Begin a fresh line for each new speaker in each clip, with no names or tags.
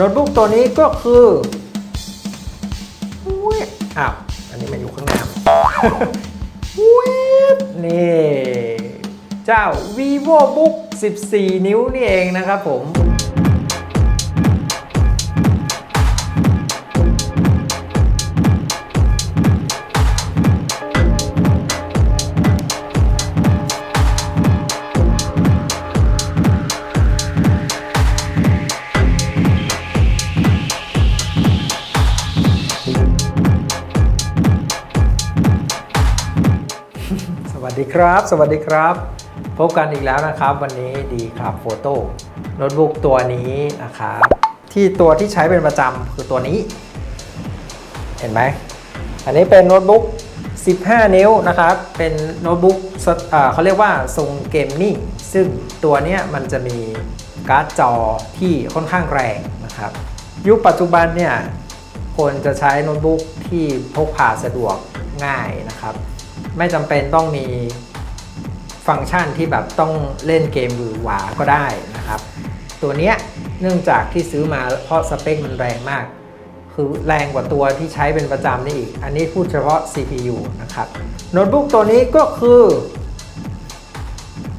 โน้ตบุ๊กตัวนี้ก็คืออุ๊ยอ้าวอันนี้มันอยู่ข้างหน้าอุ๊ยนี่ เจ้า vivo book 14 นิ้วนี่เองนะครับผม ดีครับ สวัสดีครับ พบกันอีกแล้วนะครับ วันนี้ดีครับโฟโต้โน้ตบุ๊กตัวนี้นะครับที่ตัวที่ใช้เป็นประจำคือตัวนี้ เห็นไหม อันนี้เป็นโน้ตบุ๊ก 15 นิ้วนะครับ เป็นโน้ตบุ๊กเขาเรียกว่าทรงเกมมิ่งซึ่งตัวนี้มันจะมีการ์ดจอที่ค่อนข้างแรงนะครับ ยุคปัจจุบันเนี่ยคนจะใช้โน้ตบุ๊กที่พกพาสะดวกง่ายนะครับ ไม่จำเป็นต้องมีฟังก์ชันที่แบบต้องเล่นเกมหรือหวาก็ได้นะครับ ตัวเนี้ยเนื่องจากที่ซื้อมาเพราะสเปคมันแรงมาก คือแรงกว่าตัวที่ใช้เป็นประจำนี่อีก อันนี้พูดเฉพาะ CPU นะครับโน้ตบุ๊กตัวนี้ก็คือ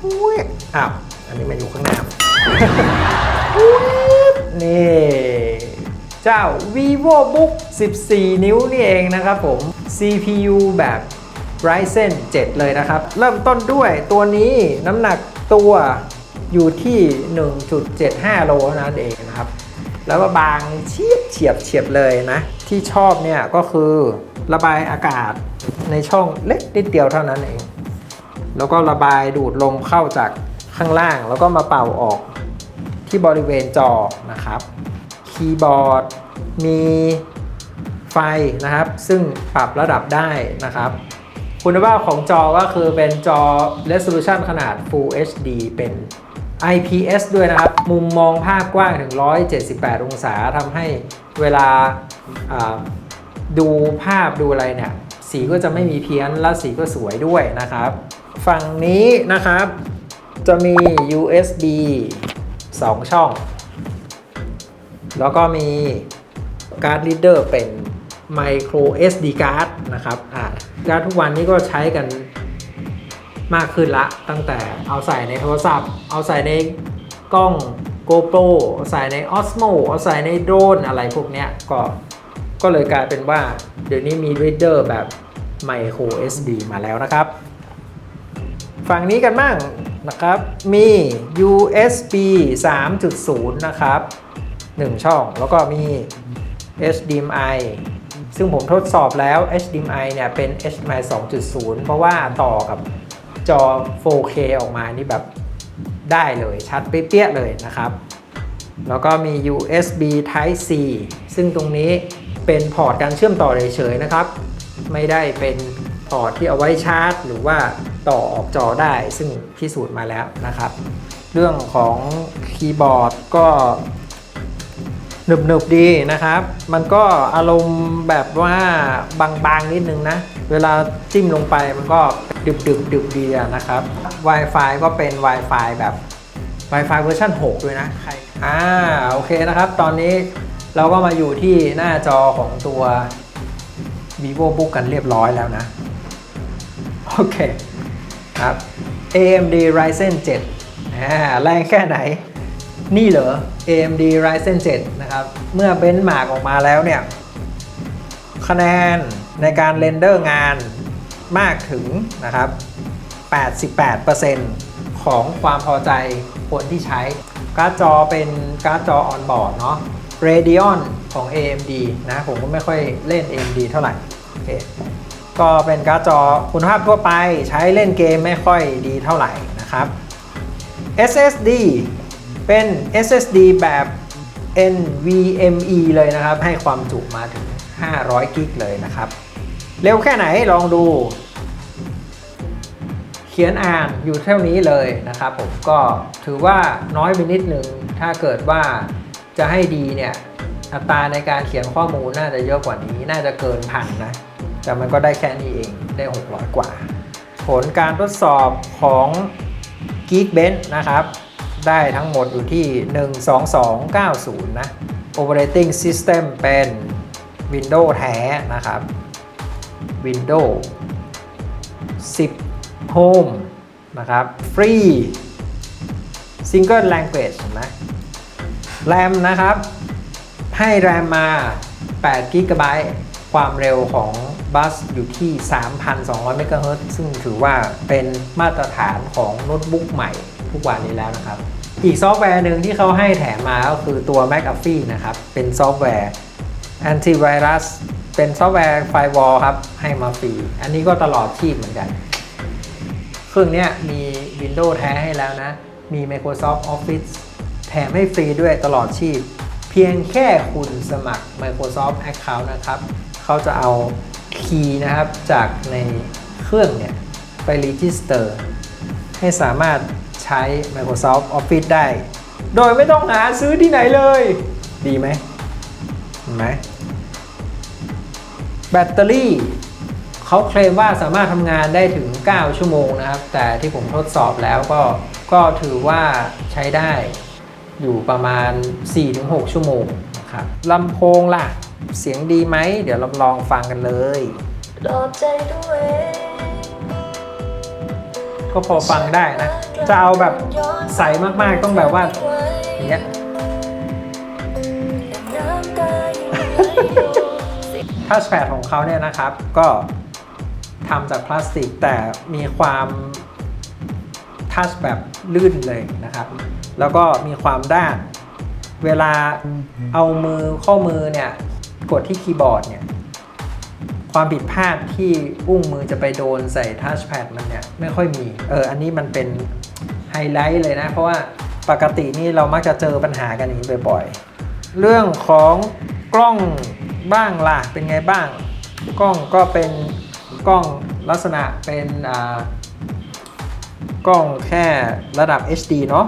อุ๊ยอ้าวอันนี้มันอยู่ข้างหน้านี่เจ้า vivo book 14 นิ้วนี่เองนะครับผม CPU แบบ Ryzen 7 เลยนะครับ เริ่มต้นด้วยตัวนี้น้ำหนักตัวอยู่ที่ 1.75 โลเท่านั้นเองนะครับ แล้วก็บางเฉียบเฉียบเฉียบเลยนะ ที่ชอบเนี่ยก็คือระบายอากาศในช่องเล็กนิดเดียวเท่านั้นเอง แล้วก็ระบายดูดลมเข้าจากข้างล่าง แล้วก็มาเป่าออกที่บริเวณจอนะครับ คีย์บอร์ดมีไฟนะครับ ซึ่งปรับระดับได้นะครับ คุณภาพของจอก็คือเป็นจอ resolution ขนาด Full HD เป็น IPS ด้วยนะครับ มุมมองภาพกว้างถึง 178 องศาทำให้เวลาดูภาพดูอะไรเนี่ย สีก็จะไม่มีเพี้ยน และสีก็สวยด้วยนะครับ ฝั่งนี้นะครับ จะมี USB 2 ช่อง แล้วก็มีการ์ด reader เป็น micro SD card นะครับอ่าการ์ดทุกวันนี้ก็ใช้กันมากขึ้นละ ตั้งแต่เอาใส่ในโทรศัพท์ เอาใส่ในกล้อง GoPro เอาใส่ใน Osmo เอาใส่ในโดรนอะไรพวกเนี้ยก็ก็เลยกลายเป็นว่า เดี๋ยวนี้มี reader แบบ micro SD มาแล้วนะครับ ฝั่งนี้กันบ้างนะครับ มี USB 3.0 นะครับ 1 ช่อง แล้วก็มี HDMI ซึ่งผมทดสอบแล้ว HDMI เนี่ยเป็น HDMI 2.0 เพราะว่าต่อกับจอ 4K ออกมานี่แบบได้เลยชัดเปี้ยๆเลยนะครับ แล้วก็มี USB Type C ซึ่งตรงนี้เป็นพอร์ตการเชื่อมต่อเฉยๆนะครับ ไม่ได้เป็นพอร์ตที่เอาไว้ชาร์จ หรือว่าต่อออกจอได้ซึ่งพิสูจน์มาแล้วนะครับ เรื่องของคีย์บอร์ดก็ หนึบๆดีนะครับ มันก็อารมณ์แบบว่าบางๆนิดนึงนะ เวลาจิ้มลงไปมันก็ดึบๆดึบดึบดีอะนะครับ Wi-Fi ก็เป็น Wi-Fi แบบ Wi-Fi เวอร์ชัน6 ด้วยนะใครอ่าโอเคนะครับ ตอนนี้เราก็มาอยู่ที่หน้าจอของตัว vivo book กันเรียบร้อยแล้วนะ โอเคครับ AMD Ryzen 7อ่าแรงแค่ไหน นี่เหรอ AMD Ryzen 7 นะครับ เมื่อเบนซ์มาร์กออกมาแล้วเนี่ย คะแนนในการเรนเดอร์งานมากถึงนะครับ 88%ของความพอใจคนที่ใช้ การ์ดจอเป็นการ์ดจอออนบอร์ดเนาะ Radeon ของ AMD นะ ผมก็ไม่ค่อยเล่น AMD เท่าไหร่โอเคก็เป็นการ์ดจอคุณภาพทั่วไปใช้เล่นเกมไม่ค่อยดีเท่าไหร่นะครับ SSD เป็น SSD แบบ NVMe เลยนะครับ ให้ความจุมาถึง 500 กิกเลยนะครับ เร็วแค่ไหนลองดู เขียนอ่านอยู่เท่านี้เลยนะครับผมก็ถือว่าน้อยไปนิดนึง ถ้าเกิดว่าจะให้ดีเนี่ยอัตราในการเขียนข้อมูลน่าจะเยอะกว่านี้ น่าจะเกินพันนะ แต่มันก็ได้แค่นี้เองได้ 600 กว่า ผลการทดสอบของ Geekbench นะครับ ได้ทั้งหมดอยู่ที่ 12290 นะ Operating System เป็น Windows แท้นะครับ Windows 10 Home นะครับ Free Single Language เห็นไหม RAM นะครับ ให้ RAM มา8 g b ความเร็วของบัสอยู่ที่ 3,200 เมกะเฮิรตซ์ซึ่งถือว่าเป็นมาตรฐานของโน้ตบุ๊กใหม่ทุกวันนี้แล้วนะครับ อีกซอฟต์แวร์หนึ่งที่เขาให้แถมมาก็คือตัว McAfee นะครับ เป็นซอฟต์แวร์ Antivirus เป็นซอฟต์แวร์ไฟวอลครับ ให้มาฟรี อันนี้ก็ตลอดชีพเหมือนกัน เครื่องนี้มี Windows แท้ให้แล้วนะ มี Microsoft Office แถมให้ฟรีด้วยตลอดชีพ เพียงแค่คุณสมัคร Microsoft Account นะครับ เขาจะเอาคีย์นะครับจากในเครื่องเนี่ย ไป Register ให้สามารถ ใช้ Microsoft Office ได้ โดยไม่ต้องหาซื้อที่ไหนเลย ดีไหมเห็นไหมแบตเตอรี่เขาเคลมว่าสามารถทำงานได้ถึง 9 ชั่วโมงนะครับ แต่ที่ผมทดสอบแล้วก็ก็ถือว่าใช้ได้อยู่ประมาณ 4-6 ชั่วโมงนะครับลำโพงล่ะ เสียงดีไหม เดี๋ยวเราลองฟังกันเลย
ปลอบใจด้วย
ก็พอฟังได้นะ จะเอาแบบใสมากๆต้องแบบว่าอย่างเงี้ย
น้ำตายังไหลอยู่
ทัชแพดของเขาเนี่ยนะครับ ก็ทำจากพลาสติกแต่มีความทัชแบบลื่นเลยนะครับ แล้วก็มีความด้าน เวลาเอามือข้อมือเนี่ย กดที่คีย์บอร์ดเนี่ย ความผิดพลาดที่อุ้งมือจะไปโดนใส่ทัชแพดมันเนี่ยไม่ค่อยมี เออ อันนี้มันเป็นไฮไลท์เลยนะ เพราะว่าปกตินี่เรามักจะเจอปัญหากันอย่างนี้บ่อยๆ เรื่องของกล้องบ้างล่ะเป็นไงบ้าง กล้องก็เป็นกล้องลักษณะเป็นอ่ากล้องแค่ระดับ HD เนาะ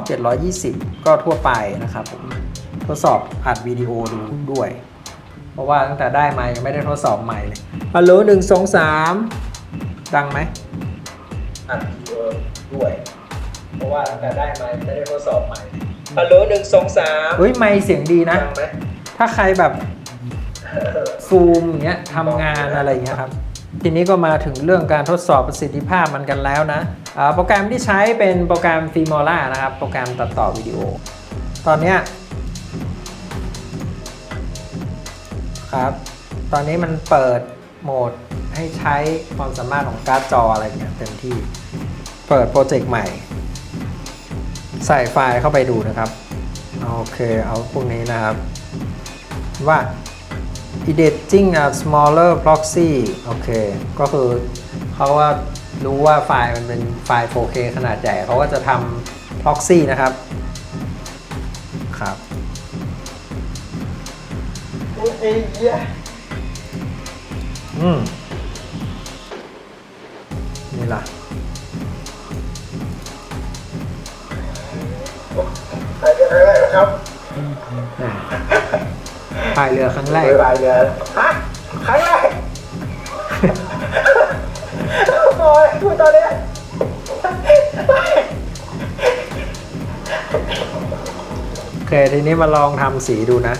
720 ก็ทั่วไปนะครับผมทดสอบอัดวิดีโอดูด้วย ราะว่าตั้งแต่ได้มายังไม่ได้ทดสอบใหม่เลยฮัลโหลหนึ่งสองสามดังไหมอัดวิดีโอด้วย เพราะว่าตั้งแต่ได้มายังไม่ได้ทดสอบใหม่ฮัลโหลหนึ่งสองสามเฮ้ยไม่เสียงดีนะ
ดังไหม
ถ้าใครแบบซูมอย่างเงี้ยทำงานอะไรอย่างเงี้ยครับ ทีนี้ก็มาถึงเรื่องการทดสอบประสิทธิภาพมันกันแล้วนะอ่าโปรแกรมที่ใช้เป็นโปรแกรม Filmora นะครับ โปรแกรมตัดต่อวิดีโอ ตอนเนี้ย ครับ ตอนนี้มันเปิดโหมดให้ใช้ความสามารถของการ์ดจออะไรเงี้ยเต็มที่ เปิดโปรเจกต์ใหม่ ใส่ไฟล์เข้าไปดูนะครับ โอเค เอาพวกนี้นะครับ ว่า editing a smaller proxy โอเค ก็คือเขาว่ารู้ว่าไฟล์มันเป็นไฟล์ 4K ขนาดใหญ่เขาก็จะทำ proxy นะครับครับ
ไอ้เหี้ย
อืมนี่ล่ะ
ไปเรือครั้งแรกนะครับ
พายเรือครั้งแรก
ไปไปเรือฮะครั้งแรกโอ้ยพูดตอนเนี้ย
โอเค ทีนี้มาลองทำสีดูนะ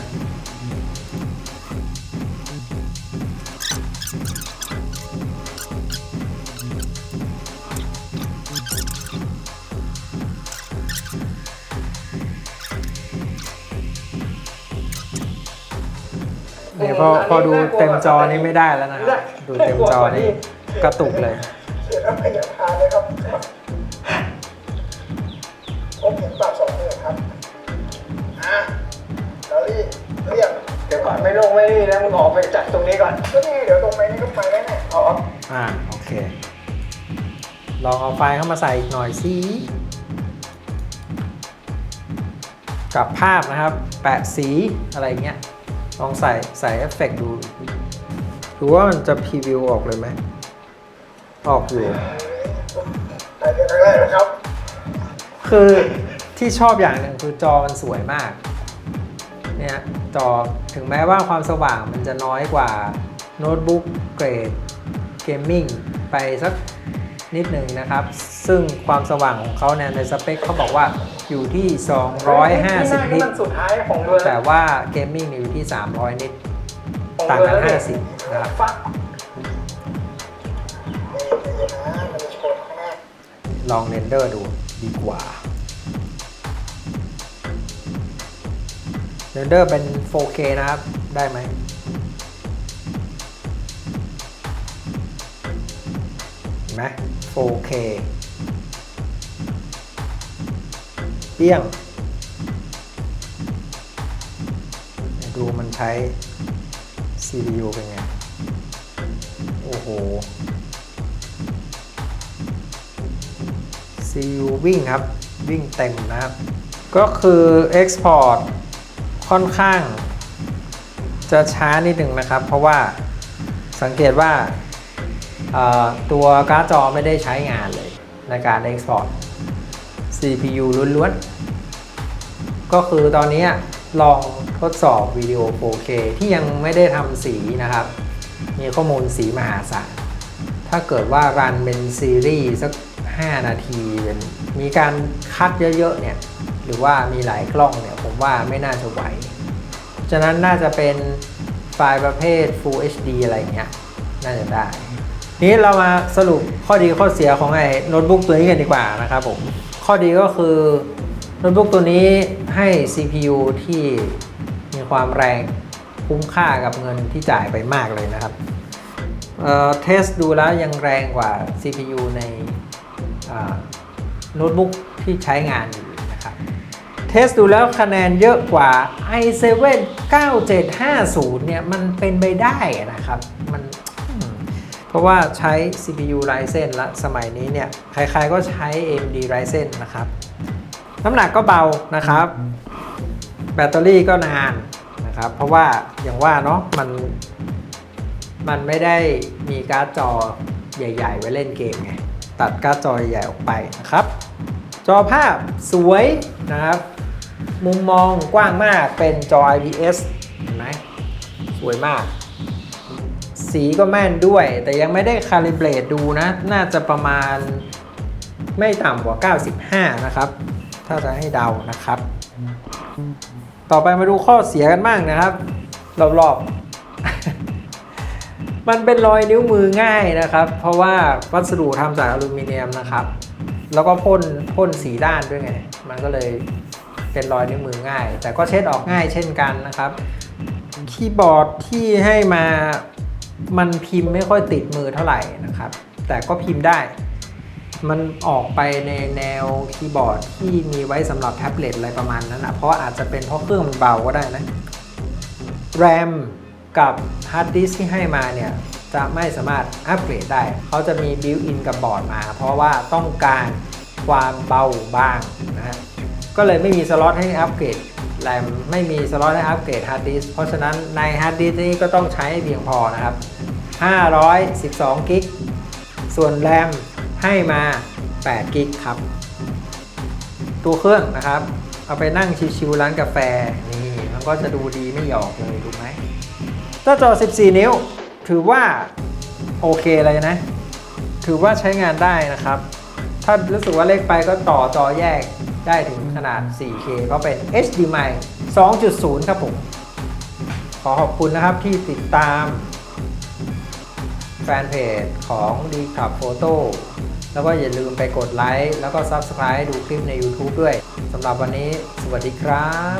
นี่พอพอดูเต็มจอนี่ไม่ได้แล้วนะครับ ดูเต็มจอนี่กระตุกเลย
เสียน้ำพยาทานเลยครับผมเห็นปากสองมือครับอะลอรี่เรียก
เดี๋ยวก่อนไม่ลงไม่นี่นะมึงออกไปจากตรงนี้ก่อน
ก็นี่เดี๋ยวตรงไปนี่ก็ไปแล้วเนี่ย
อ๋อ
อ่าโอเค ลองเอาไฟล์เข้ามาใส่อีกหน่อยสิกับภาพนะครับ แปะสีอะไรเงี้ย ลองใส่ใส่เอฟเฟกต์ดูดูว่ามันจะพรีวิวออกเลยไหม ออกอยู่
ไปเรือครั้งแรกนะครับ
คือที่ชอบอย่างหนึ่งคือจอมันสวยมาก เนี่ยจอถึงแม้ว่าความสว่างมันจะน้อยกว่าโน้ตบุ๊กเกรดเกมมิ่งไปสัก นิดหนึ่งนะครับ ซึ่งความสว่างของเขาเนี่ยในสเปคเขาบอกว่าอยู่ที่ 250 นิต
มันสุดท้ายของเรือ
แต่ว่าเกมมิ่งเนี่ยอยู่ที่ 300 นิตต่างกัน 50 นะครับ
ฟัก
นี่ใจเย็นนะมันจะชนข้างหน้า
ลองเรนเดอร์ดูดีกว่าเรนเดอร์เป็น 4K นะครับ ได้ไหม ห็นไหม 4K เปี้ยง ดูมันใช้ CPU เป็นไง โอ้โห CPU วิ่งครับ วิ่งเต็มนะครับ ก็คือ Export ค่อนข้าง จะช้านิดหนึ่งนะครับ เพราะว่าสังเกตว่า ตัวการ์ดจอไม่ได้ใช้งานเลยในการ Export CPU ล้วนๆ ก็คือตอนนี้ลองทดสอบวิดีโอ 4K ที่ยังไม่ได้ทำสีนะครับ มีข้อมูลสีมหาศาลถ้าเกิดว่ารันเป็นซีรีส์สัก 5 นาทีเป็นมีการคัดเยอะๆเนี่ยหรือว่ามีหลายกล้องเนี่ยผมว่าไม่น่าจะไหว ฉะนั้นน่าจะเป็นไฟล์ประเภท Full HD อะไรเงี้ย น่าจะได้ นี้เรามาสรุปข้อดีข้อเสียของไอ้โน้ตบุ๊กตัวนี้กันดีกว่านะครับผมข้อดีก็คือโน้ตบุ๊กตัวนี้ให้ CPU ที่มีความแรงคุ้มค่ากับเงินที่จ่ายไปมากเลยนะครับเอ่อเทสดูแล้วยังแรงกว่า CPU ในโน้ตบุ๊กที่ใช้งานอยู่นะครับ เทสดูแล้วคะแนนเยอะกว่า i7 9750 เนี่ย มันเป็นไปได้นะครับ มัน เพราะว่าใช้ CPU Ryzen ละสมัยนี้เนี่ย ใครๆก็ใช้ AMD Ryzen นะครับ น้ำหนักก็เบานะครับ แบตเตอรี่ก็นานนะครับ เพราะว่าอย่างว่าเนาะมัน มันไม่ได้มีการ์ดจอใหญ่ ๆ ไว้เล่นเกมไง ตัดการ์ดจอใหญ่ออกไปนะครับ จอภาพสวยนะครับ มุมมองกว้างมากเป็นจอ IPS เห็นไหมสวยมาก สีก็แม่นด้วย แต่ยังไม่ได้คาลิเบรตดูนะ น่าจะประมาณไม่ต่ำกว่า 95 นะครับ ถ้าจะให้เดานะครับ ต่อไปมาดูข้อเสียกันบ้างนะครับรอบๆ มันเป็นรอยนิ้วมือง่ายนะครับ เพราะว่าวัสดุทำจากอลูมิเนียมนะครับ แล้วก็พ่นพ่นสีด้านด้วยไง มันก็เลยเป็นรอยนิ้วมือง่าย แต่ก็เช็ดออกง่ายเช่นกันนะครับ คีย์บอร์ดที่ให้มา มันพิมพ์ไม่ค่อยติดมือเท่าไหร่นะครับ แต่ก็พิมพ์ได้ มันออกไปในแนวคีย์บอร์ดที่มีไว้สำหรับแท็บเล็ตอะไรประมาณนั้นนะเพราะอาจจะเป็นเพราะเครื่องมันเบาก็ได้นะแรมกับฮาร์ดดิสก์ที่ให้มาเนี่ย จะไม่สามารถอัปเกรดได้ เขาจะมีบิวอินกับบอร์ดมา เพราะว่าต้องการความเบาบางนะฮะก็เลยไม่มีสล็อตให้อัปเกรด แรมไม่มีสล็อตให้อัปเกรดฮาร์ดดิสเพราะฉะนั้นในฮาร์ดดิสก์นี้ก็ต้องใช้ให้เพียงพอนะครับ 512 กิก ส่วนแรมให้มา 8 กิกครับ ตัวเครื่องนะครับ เอาไปนั่งชิวๆร้านกาแฟ นี่มันก็จะดูดีไม่หยอกเลยถูกไหมหน้าจอ 14 นิ้ว ถือว่าโอเคเลยนะ ถือว่าใช้งานได้นะครับ ถ้ารู้สึกว่าเล็กไปก็ต่อจอแยก ได้ถึงขนาด 4K ก็เป็น HDMI 2.0 ครับผม ขอขอบคุณนะครับที่ติดตามแฟนเพจของ d c l u b Photo แล้วก็อย่าลืมไปกดไลค์แล้วก็ Subscribe ดูคลิปใน YouTube ด้วยสำหรับวันนี้ สวัสดีครับ